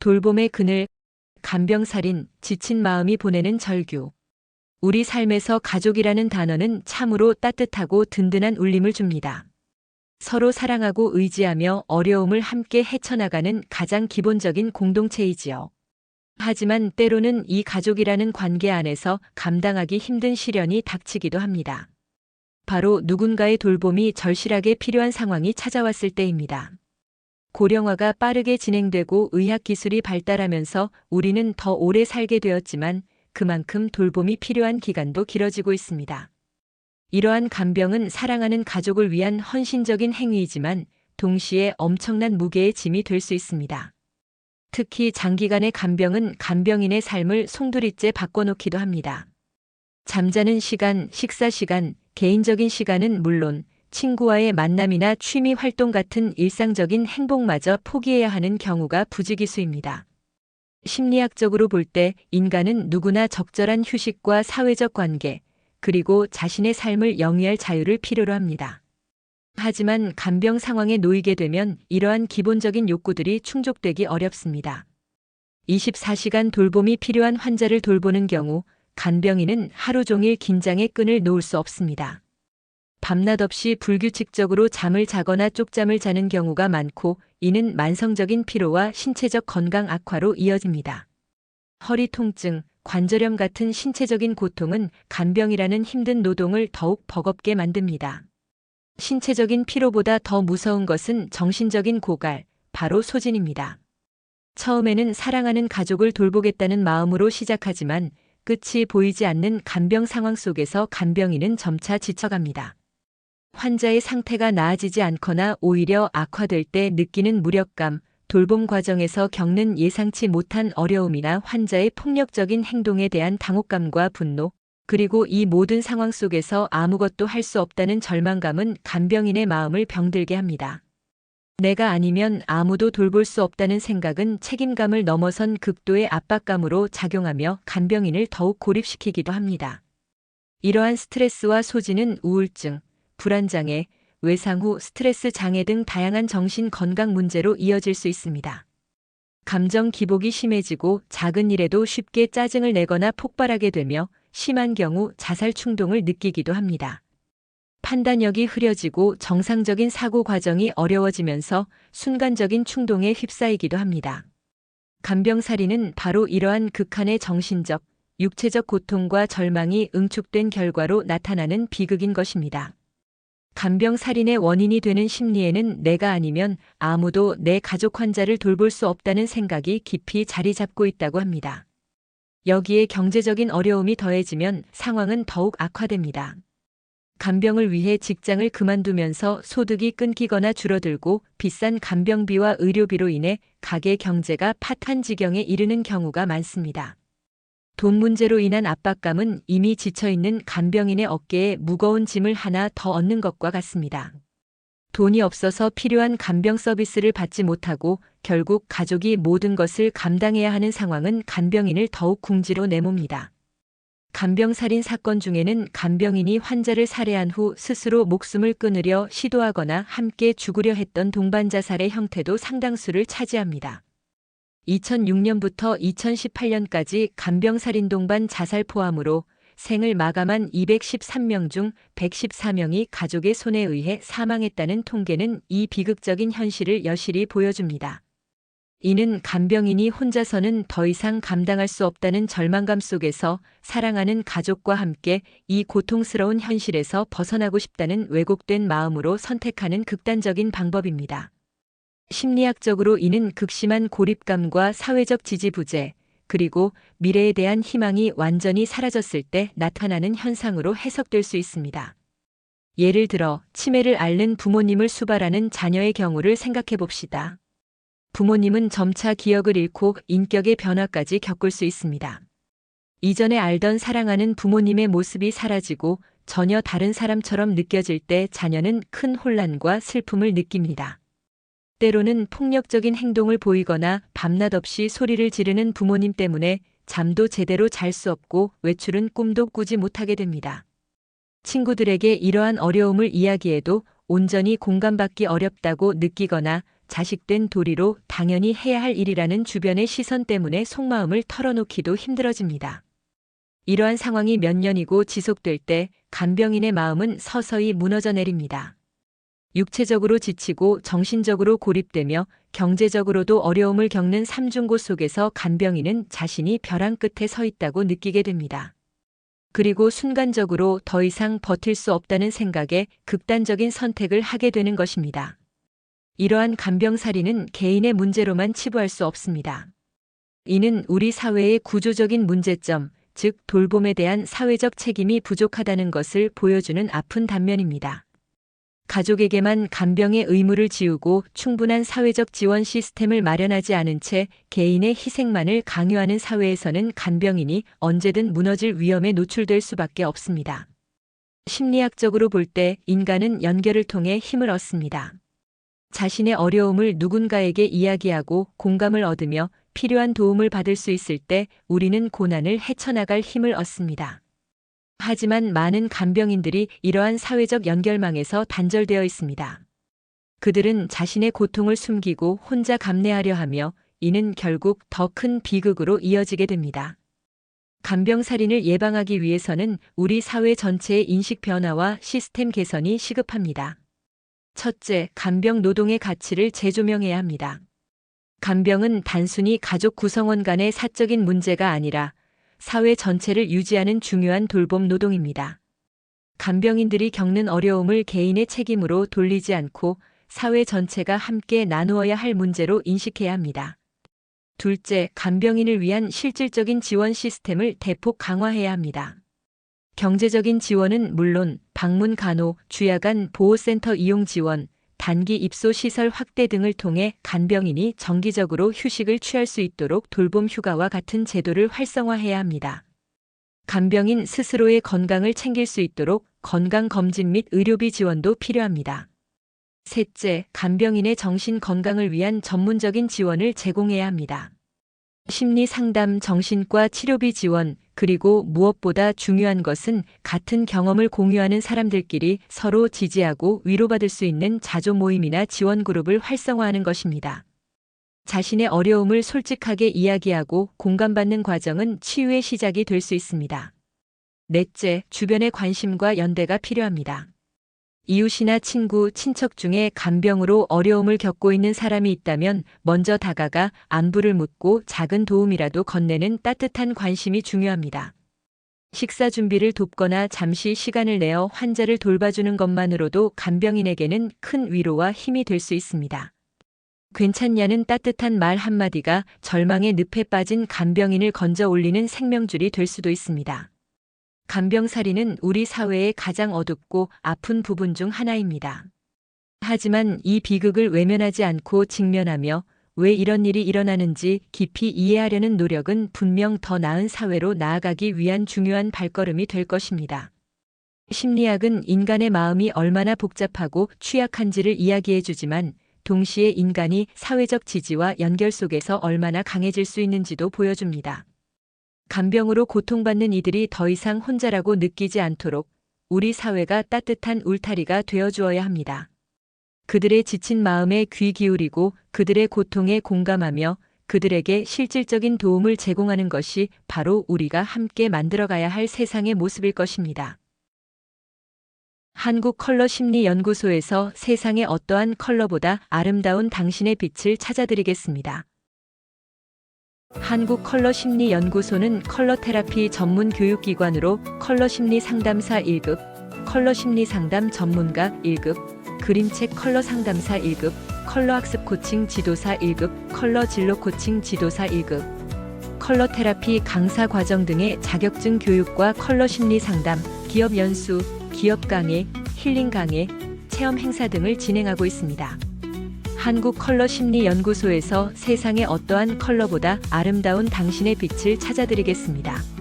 돌봄의 그늘, 간병살인, 지친 마음이 보내는 절규. 우리 삶에서 가족이라는 단어는 참으로 따뜻하고 든든한 울림을 줍니다. 서로 사랑하고 의지하며 어려움을 함께 헤쳐나가는 가장 기본적인 공동체이지요. 하지만 때로는 이 가족이라는 관계 안에서 감당하기 힘든 시련이 닥치기도 합니다. 바로 누군가의 돌봄이 절실하게 필요한 상황이 찾아왔을 때입니다. 고령화가 빠르게 진행되고 의학 기술이 발달하면서 우리는 더 오래 살게 되었지만 그만큼 돌봄이 필요한 기간도 길어지고 있습니다. 이러한 간병은 사랑하는 가족을 위한 헌신적인 행위이지만 동시에 엄청난 무게의 짐이 될 수 있습니다. 특히 장기간의 간병은 간병인의 삶을 송두리째 바꿔놓기도 합니다. 잠자는 시간, 식사 시간, 개인적인 시간은 물론 친구와의 만남이나 취미 활동 같은 일상적인 행복마저 포기해야 하는 경우가 부지기수입니다. 심리학적으로 볼 때 인간은 누구나 적절한 휴식과 사회적 관계, 그리고 자신의 삶을 영위할 자유를 필요로 합니다. 하지만 간병 상황에 놓이게 되면 이러한 기본적인 욕구들이 충족되기 어렵습니다. 24시간 돌봄이 필요한 환자를 돌보는 경우 간병인은 하루 종일 긴장의 끈을 놓을 수 없습니다. 밤낮 없이 불규칙적으로 잠을 자거나 쪽잠을 자는 경우가 많고 이는 만성적인 피로와 신체적 건강 악화로 이어집니다. 허리 통증, 관절염 같은 신체적인 고통은 간병이라는 힘든 노동을 더욱 버겁게 만듭니다. 신체적인 피로보다 더 무서운 것은 정신적인 고갈, 바로 소진입니다. 처음에는 사랑하는 가족을 돌보겠다는 마음으로 시작하지만 끝이 보이지 않는 간병 상황 속에서 간병인은 점차 지쳐갑니다. 환자의 상태가 나아지지 않거나 오히려 악화될 때 느끼는 무력감, 돌봄 과정에서 겪는 예상치 못한 어려움이나 환자의 폭력적인 행동에 대한 당혹감과 분노, 그리고 이 모든 상황 속에서 아무것도 할 수 없다는 절망감은 간병인의 마음을 병들게 합니다. 내가 아니면 아무도 돌볼 수 없다는 생각은 책임감을 넘어선 극도의 압박감으로 작용하며 간병인을 더욱 고립시키기도 합니다. 이러한 스트레스와 소진은 우울증, 불안장애, 외상 후 스트레스 장애 등 다양한 정신 건강 문제로 이어질 수 있습니다. 감정 기복이 심해지고 작은 일에도 쉽게 짜증을 내거나 폭발하게 되며 심한 경우 자살 충동을 느끼기도 합니다. 판단력이 흐려지고 정상적인 사고 과정이 어려워지면서 순간적인 충동에 휩싸이기도 합니다. 간병살이는 바로 이러한 극한의 정신적, 육체적 고통과 절망이 응축된 결과로 나타나는 비극인 것입니다. 간병살인의 원인이 되는 심리에는 내가 아니면 아무도 내 가족 환자를 돌볼 수 없다는 생각이 깊이 자리 잡고 있다고 합니다. 여기에 경제적인 어려움이 더해지면 상황은 더욱 악화됩니다. 간병을 위해 직장을 그만두면서 소득이 끊기거나 줄어들고 비싼 간병비와 의료비로 인해 가게 경제가 파탄 지경에 이르는 경우가 많습니다. 돈 문제로 인한 압박감은 이미 지쳐있는 간병인의 어깨에 무거운 짐을 하나 더 얻는 것과 같습니다. 돈이 없어서 필요한 간병 서비스를 받지 못하고 결국 가족이 모든 것을 감당해야 하는 상황은 간병인을 더욱 궁지로 내몹니다. 간병살인 사건 중에는 간병인이 환자를 살해한 후 스스로 목숨을 끊으려 시도하거나 함께 죽으려 했던 동반자살의 형태도 상당수를 차지합니다. 2006년부터 2018년까지 간병살인 동반 자살 포함으로 생을 마감한 213명 중 114명이 가족의 손에 의해 사망했다는 통계는 이 비극적인 현실을 여실히 보여줍니다. 이는 간병인이 혼자서는 더 이상 감당할 수 없다는 절망감 속에서 사랑하는 가족과 함께 이 고통스러운 현실에서 벗어나고 싶다는 왜곡된 마음으로 선택하는 극단적인 방법입니다. 심리학적으로 이는 극심한 고립감과 사회적 지지 부재, 그리고 미래에 대한 희망이 완전히 사라졌을 때 나타나는 현상으로 해석될 수 있습니다. 예를 들어 치매를 앓는 부모님을 수발하는 자녀의 경우를 생각해 봅시다. 부모님은 점차 기억을 잃고 인격의 변화까지 겪을 수 있습니다. 이전에 알던 사랑하는 부모님의 모습이 사라지고 전혀 다른 사람처럼 느껴질 때 자녀는 큰 혼란과 슬픔을 느낍니다. 때로는 폭력적인 행동을 보이거나 밤낮 없이 소리를 지르는 부모님 때문에 잠도 제대로 잘 수 없고 외출은 꿈도 꾸지 못하게 됩니다. 친구들에게 이러한 어려움을 이야기해도 온전히 공감받기 어렵다고 느끼거나 자식된 도리로 당연히 해야 할 일이라는 주변의 시선 때문에 속마음을 털어놓기도 힘들어집니다. 이러한 상황이 몇 년이고 지속될 때 간병인의 마음은 서서히 무너져 내립니다. 육체적으로 지치고 정신적으로 고립되며 경제적으로도 어려움을 겪는 삼중고 속에서 간병인은 자신이 벼랑 끝에 서 있다고 느끼게 됩니다. 그리고 순간적으로 더 이상 버틸 수 없다는 생각에 극단적인 선택을 하게 되는 것입니다. 이러한 간병살이는 개인의 문제로만 치부할 수 없습니다. 이는 우리 사회의 구조적인 문제점, 즉 돌봄에 대한 사회적 책임이 부족하다는 것을 보여주는 아픈 단면입니다. 가족에게만 간병의 의무를 지우고 충분한 사회적 지원 시스템을 마련하지 않은 채 개인의 희생만을 강요하는 사회에서는 간병인이 언제든 무너질 위험에 노출될 수밖에 없습니다. 심리학적으로 볼 때 인간은 연결을 통해 힘을 얻습니다. 자신의 어려움을 누군가에게 이야기하고 공감을 얻으며 필요한 도움을 받을 수 있을 때 우리는 고난을 헤쳐나갈 힘을 얻습니다. 하지만 많은 간병인들이 이러한 사회적 연결망에서 단절되어 있습니다. 그들은 자신의 고통을 숨기고 혼자 감내하려 하며 이는 결국 더 큰 비극으로 이어지게 됩니다. 간병살인을 예방하기 위해서는 우리 사회 전체의 인식 변화와 시스템 개선이 시급합니다. 첫째, 간병 노동의 가치를 재조명해야 합니다. 간병은 단순히 가족 구성원 간의 사적인 문제가 아니라 사회 전체를 유지하는 중요한 돌봄 노동입니다. 간병인들이 겪는 어려움을 개인의 책임으로 돌리지 않고 사회 전체가 함께 나누어야 할 문제로 인식해야 합니다. 둘째, 간병인을 위한 실질적인 지원 시스템을 대폭 강화해야 합니다. 경제적인 지원은 물론 방문 간호, 주야간 보호센터 이용 지원, 단기 입소 시설 확대 등을 통해 간병인이 정기적으로 휴식을 취할 수 있도록 돌봄 휴가와 같은 제도를 활성화해야 합니다. 간병인 스스로의 건강을 챙길 수 있도록 건강검진 및 의료비 지원도 필요합니다. 셋째, 간병인의 정신 건강을 위한 전문적인 지원을 제공해야 합니다. 심리 상담, 정신과 치료비 지원, 그리고 무엇보다 중요한 것은 같은 경험을 공유하는 사람들끼리 서로 지지하고 위로받을 수 있는 자조 모임이나 지원 그룹을 활성화하는 것입니다. 자신의 어려움을 솔직하게 이야기하고 공감받는 과정은 치유의 시작이 될 수 있습니다. 넷째, 주변의 관심과 연대가 필요합니다. 이웃이나 친구, 친척 중에 간병으로 어려움을 겪고 있는 사람이 있다면 먼저 다가가 안부를 묻고 작은 도움이라도 건네는 따뜻한 관심이 중요합니다. 식사 준비를 돕거나 잠시 시간을 내어 환자를 돌봐주는 것만으로도 간병인에게는 큰 위로와 힘이 될 수 있습니다. 괜찮냐는 따뜻한 말 한마디가 절망의 늪에 빠진 간병인을 건져 올리는 생명줄이 될 수도 있습니다. 간병살이는 우리 사회의 가장 어둡고 아픈 부분 중 하나입니다. 하지만 이 비극을 외면하지 않고 직면하며 왜 이런 일이 일어나는지 깊이 이해하려는 노력은 분명 더 나은 사회로 나아가기 위한 중요한 발걸음이 될 것입니다. 심리학은 인간의 마음이 얼마나 복잡하고 취약한지를 이야기해 주지만 동시에 인간이 사회적 지지와 연결 속에서 얼마나 강해질 수 있는지도 보여줍니다. 간병으로 고통받는 이들이 더 이상 혼자라고 느끼지 않도록 우리 사회가 따뜻한 울타리가 되어 주어야 합니다. 그들의 지친 마음에 귀 기울이고 그들의 고통에 공감하며 그들에게 실질적인 도움을 제공하는 것이 바로 우리가 함께 만들어가야 할 세상의 모습일 것입니다. 한국 컬러 심리 연구소에서 세상의 어떠한 컬러보다 아름다운 당신의 빛을 찾아드리겠습니다. 한국 컬러 심리 연구소는 컬러 테라피 전문 교육 기관으로 컬러 심리 상담사 1급, 컬러 심리 상담 전문가 1급, 그림책 컬러 상담사 1급, 컬러 학습 코칭 지도사 1급, 컬러 진로 코칭 지도사 1급, 컬러 테라피 강사 과정 등의 자격증 교육과 컬러 심리 상담, 기업 연수, 기업 강의, 힐링 강의, 체험 행사 등을 진행하고 있습니다. 한국 컬러 심리 연구소에서 세상의 어떠한 컬러보다 아름다운 당신의 빛을 찾아드리겠습니다.